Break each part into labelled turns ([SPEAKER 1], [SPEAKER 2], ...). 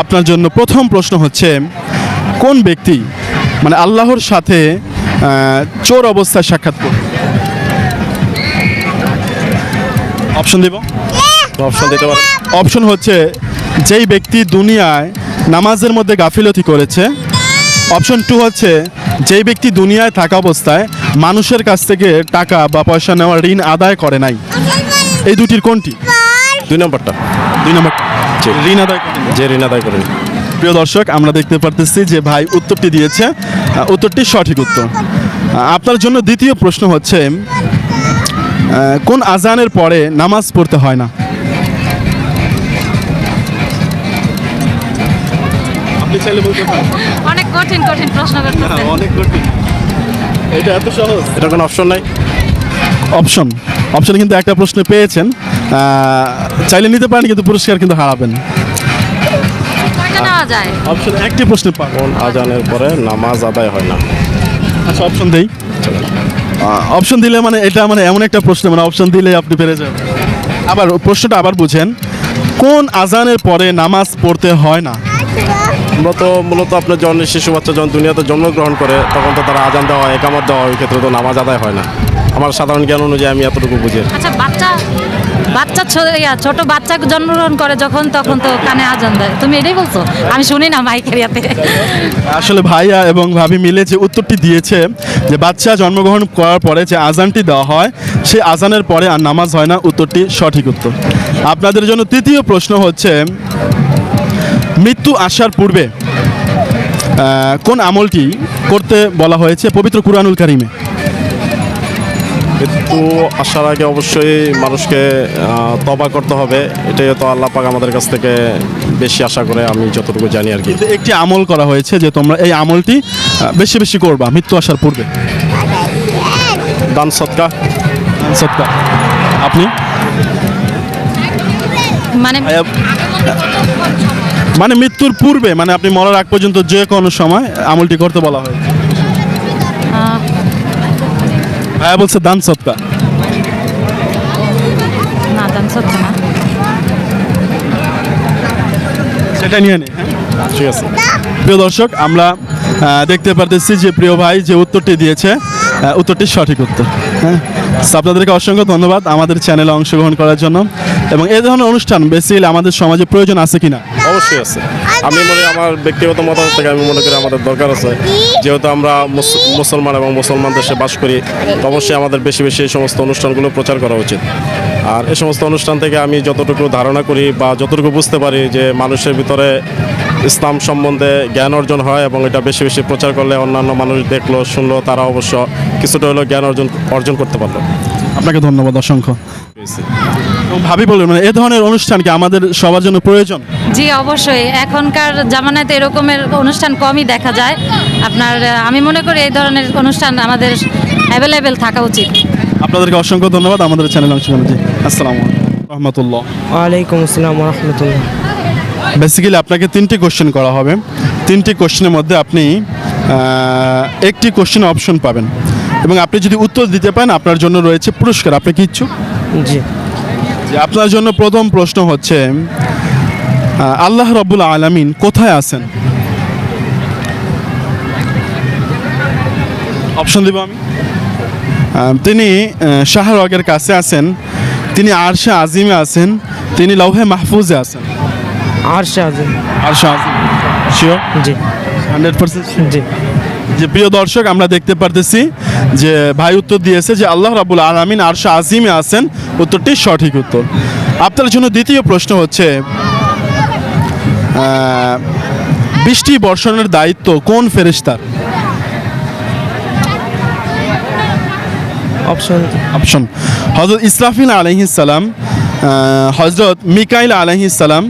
[SPEAKER 1] আপনার জন্য প্রথম প্রশ্ন হচ্ছে কোন ব্যক্তি মানে আল্লাহর সাথে চোর অবস্থায় সাক্ষাৎ করবে? অপশন দেব?
[SPEAKER 2] অপশন দিতে পারেন
[SPEAKER 1] অপশন হচ্ছে যেই ব্যক্তি দুনিয়ায় নামাজের মধ্যে গাফিলতি করেছে। অপশন টু হচ্ছে যেই ব্যক্তি দুনিয়ায় থাকা অবস্থায় মানুষের কাছ থেকে টাকা বা পয়সা নেওয়ার ঋণ আদায় করে নাই। এই দুটির কোনটি?
[SPEAKER 2] দুই নম্বরটা?
[SPEAKER 1] দুই নম্বর। ঋণ আদায়
[SPEAKER 2] যে ঋণ আদায় করেন।
[SPEAKER 1] প্রিয় দর্শক আমরা দেখতে পারতেছি যে ভাই উত্তরটি দিয়েছে। উত্তরটি সঠিক উত্তর। আপনার জন্য দ্বিতীয় প্রশ্ন হচ্ছে কোন আজানের পরে নামাজ পড়তে হয় না? আপনি চাইলে বলতে পারেন।
[SPEAKER 3] অনেক কঠিন কঠিন প্রশ্ন করতেছে
[SPEAKER 1] অনেক কঠিন। এটা এত সহজ।
[SPEAKER 2] এটা কোনো অপশন নাই?
[SPEAKER 1] অপশন অপশন কিন্তু একটা প্রশ্ন পেয়েছেন। চাইলে নিতে পারেন কিন্তু পুরস্কার কিন্তু হারাবেন।
[SPEAKER 3] যায়।
[SPEAKER 1] অপশন একটি প্রশ্ন পাবেন।
[SPEAKER 2] কোন আজানের পরে নামাজ আদায় হয় না?
[SPEAKER 1] আচ্ছা অপশন দেই। অপশন দিলে মানে এটা মানে এমন একটা প্রশ্ন মানে অপশন দিলে আপনি পেরে যাবেন। আবার প্রশ্নটা আবার বুঝেন। কোন আজানের পরে নামাজ পড়তে হয় না?
[SPEAKER 2] আমরা তো মূলত আপনার যখন শিশু বাচ্চা যখন দুনিয়াতে জন্মগ্রহণ করে তখন তো তারা আজান দেওয়া হয় একামত দেওয়া হয় ওই ক্ষেত্রে তো নামাজ আদায় হয় না। আমার সাধারণ জ্ঞান অনুযায়ী আমি এতটুকু বুঝি।
[SPEAKER 3] আচ্ছা বাচ্চা বাচ্চা ছোট বাচ্চা জন্মগ্রহণ করে যখন, তখন তো কানে আজান দেয়। তুমি এটাই বলছো? আমি শুনি না মাইকের ইয়াতে।
[SPEAKER 1] আসলে ভাইয়া এবং ভাবি মিলে যে উত্তরটি দিয়েছে যে বাচ্চা জন্মগ্রহণ করার পরে যে আজানটি দেওয়া হয় সেই আজানের পরে আর নামাজ হয় না। উত্তরটি সঠিক উত্তর। আপনাদের জন্য তৃতীয় প্রশ্ন হচ্ছে, মৃত্যু আসার পূর্বে কোন আমলটি করতে বলা হয়েছে পবিত্র কুরআনুল কারিমে?
[SPEAKER 2] মৃত্যু আসার আগে অবশ্যই মানুষকে তবা করতে হবে। এটাই তো আল্লাহ পাক আমাদের কাছ থেকে বেশি আশা করে আমি যতটুকু জানি আর কি।
[SPEAKER 1] একটি আমল করা হয়েছে যে তোমরা এই আমলটি বেশি বেশি করবা মৃত্যু আসার পূর্বে।
[SPEAKER 2] দান সৎকা
[SPEAKER 1] সৎকার। আপনি?
[SPEAKER 3] মানে
[SPEAKER 1] মানে মৃত্যুর পূর্বে মানে আপনি মরার আগ পর্যন্ত যে কোনো সময় আমলটি করতে বলা হয় ভাইয়া বলছে দান সৎকা
[SPEAKER 3] না সত্য না।
[SPEAKER 1] সেটা নিয়ে নে হ্যাঁ?
[SPEAKER 2] ঠিক আছে।
[SPEAKER 1] প্রিয় দর্শক আমরা দেখতে পারতেছি যে প্রিয় ভাই যে উত্তরটি দিয়েছে উত্তরটি সঠিক উত্তর। হ্যাঁ? আপনাদেরকে অসংখ্য ধন্যবাদ আমাদের চ্যানেলে অংশগ্রহণ করার জন্য। এবং এই ধরনের অনুষ্ঠান বেসিক্যালি আমাদের সমাজে প্রয়োজন আছে কিনা?
[SPEAKER 2] অবশ্যই আছে। আমি মনে আমার ব্যক্তিগত মতামত থেকে আমি মনে করি আমাদের দরকার আছে। যেহেতু আমরা মুস- মুসলমান এবং মুসলমান দেশে বাস করি অবশ্যই আমাদের বেশি বেশি এই সমস্ত অনুষ্ঠানগুলো প্রচার করা উচিত। আর এই সমস্ত অনুষ্ঠান থেকে আমি যতটুকু ধারণা করি বা যতটুকু বুঝতে পারি যে মানুষের ভিতরে ইসলাম সম্বন্ধে জ্ঞান অর্জন হয় এবং এটা বেশি বেশি প্রচার করলে অন্যান্য মানুষ দেখল শুনলো তারা অবশ্য কিছুটা হলেও জ্ঞান অর্জন অর্জন করতে পারল।
[SPEAKER 1] আপনাকে ধন্যবাদ অসংখ্য। ভাবি বলবেন মানে এ ধরনের অনুষ্ঠান কি আমাদের সবার জন্য প্রয়োজন?
[SPEAKER 3] জি অবশ্যই। এখনকার জামানাতে এরকমের অনুষ্ঠান কমই দেখা যায়। আপনার আমি মনে করি এই ধরনের অনুষ্ঠান আমাদের অ্যাভেলেবেল থাকা উচিত।
[SPEAKER 1] আপনাদেরকে অসংখ্য ধন্যবাদ। আমাদের চ্যানেলে অংশগ্রহণ জি আসসালামু আলাইকুম। রহমতুল্লাহ
[SPEAKER 4] ওয়ালাইকুম আসসালাম রহমতুল্লাহ।
[SPEAKER 1] বেসিক্যালি আপনাকে তিনটি কোশ্চেন করা হবে। তিনটি কোশ্চেনের মধ্যে আপনি একটি কোশ্চেন অপশন পাবেন। এবং আপনি যদি উত্তর দিতে পারেন আপনার জন্য রয়েছে পুরস্কার। আপনি কি ইচ্ছুক?
[SPEAKER 4] জি।
[SPEAKER 1] আপনার জন্য প্রথম প্রশ্ন হচ্ছে আল্লাহ রব্বুল আলামিন কোথায় আছেন? অপশন দিব আমি। তিনি শাহরগের কাছে আছেন। তিনি আরশে আজিমে আছেন। তিনি লৌহে মাহফুজে আছেন।
[SPEAKER 4] আর শাহজান
[SPEAKER 1] আরশে Azim sure
[SPEAKER 4] ji.
[SPEAKER 1] Hundred percent
[SPEAKER 4] ji.
[SPEAKER 1] যে প্রিয় দর্শক আমরা দেখতে পারতেছি যে ভাই উত্তর দিয়েছে যে আল্লাহ রাবুল আলমিন আরশা আজিমে আছেন। উত্তরটি সঠিক উত্তর। আপনার জন্য দ্বিতীয় প্রশ্ন হচ্ছে বৃষ্টি বর্ষণের দায়িত্ব কোন
[SPEAKER 4] অপশন
[SPEAKER 1] অপশন হজরত ইসরাফিল আলহিসাল্লাম হজরত মিকাইল আলহিসাল্লাম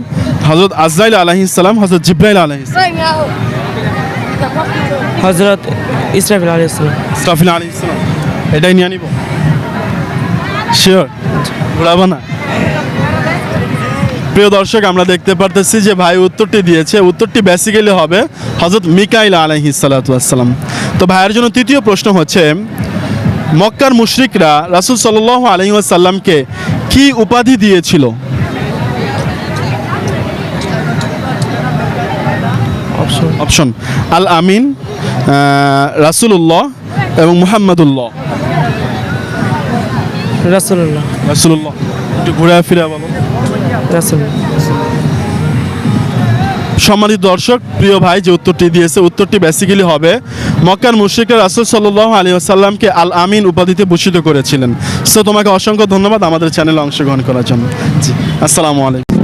[SPEAKER 1] হজরত আজরাইল আলহিসাল্লাম হজরত জিব্রাইল আলহিসাল্লাম
[SPEAKER 4] হজরত ইসরাফিল
[SPEAKER 1] ইসরাফিল এটাই নিয়ে নিব শিওর ঘুরাবো না। প্রিয় দর্শক আমরা দেখতে পারতেছি যে ভাই উত্তরটি দিয়েছে। উত্তরটি বেসিক্যালি হবে হজরত মিকাইল আলহি সালাতাম তো ভাইয়ের জন্য তৃতীয় প্রশ্ন হচ্ছে মক্কার মুশরিকরা রাসুল সাল আলহি আসাল্লামকে কি উপাধি দিয়েছিল?
[SPEAKER 4] অপশন
[SPEAKER 1] আল আমিন রাসুল্লাহ এবং মুহাম্মদুল্লাহ
[SPEAKER 4] রাসুল্লাহ
[SPEAKER 1] রাসুল্লাহ একটু ঘুরে ফিরে বলো। সম্মানিত দর্শক প্রিয় ভাই যে উত্তরটি দিয়েছে উত্তরটি বেসিক্যালি হবে মক্কার মুশরিকের রাসুল সাল্লাহ আলী আসাল্লামকে আল আমিন উপাধিতে ভূষিত করেছিলেন। সো তোমাকে অসংখ্য ধন্যবাদ আমাদের চ্যানেলে অংশগ্রহণ করার জন্য। জি আসসালামু আলাইকুম।